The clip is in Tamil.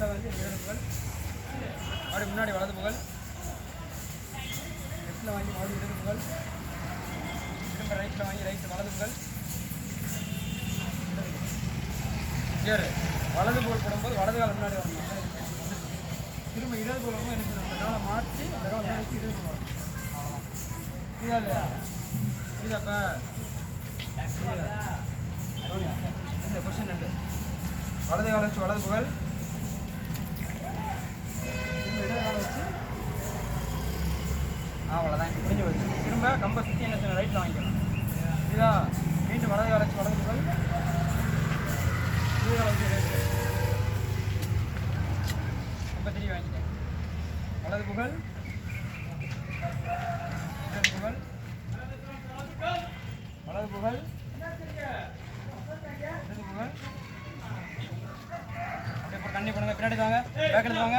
லெஃப்டில் வந்து இடது புகழ் அப்படி முன்னாடி வலது புகழ் லெஃப்டில் வாங்கி மறுபடியும் இடது புகழ் திரும்ப ரைட்டில் வாங்கி ரைட்டு வலது புகழ். ஏறு வலது புகழ் போடும்போது வலது கால் முன்னாடி வரணும். திரும்ப இடது புகழ் என்ன செய்யணும்? அந்த காலை மாற்றி அந்த காலை மேலே இடது புகழ். புரியுதா இல்லையா? புரியுதாப்பா இந்த கொஸ்டின் ரெண்டு. வலது காலை வச்சு வலது புகழ் திரும்ப இடது காலை வச்சு அவ்வளோதான் முடிஞ்சு வச்சு திரும்ப கம்பை சுற்றி என்ன செய்யணும் ரைட்டில் வாங்கிக்கணும் இதுதான் மீண்டும் வலது காலை வச்சு வலது புகழ் இடது காலை வச்சு வாங்கிட்டேன். வலது புகழ். புகழ். வலது புகழ். இடது புகழ். கண்ணி பண்ணுங்க பின்னாடி வாங்க. பேக்கில் வாங்க.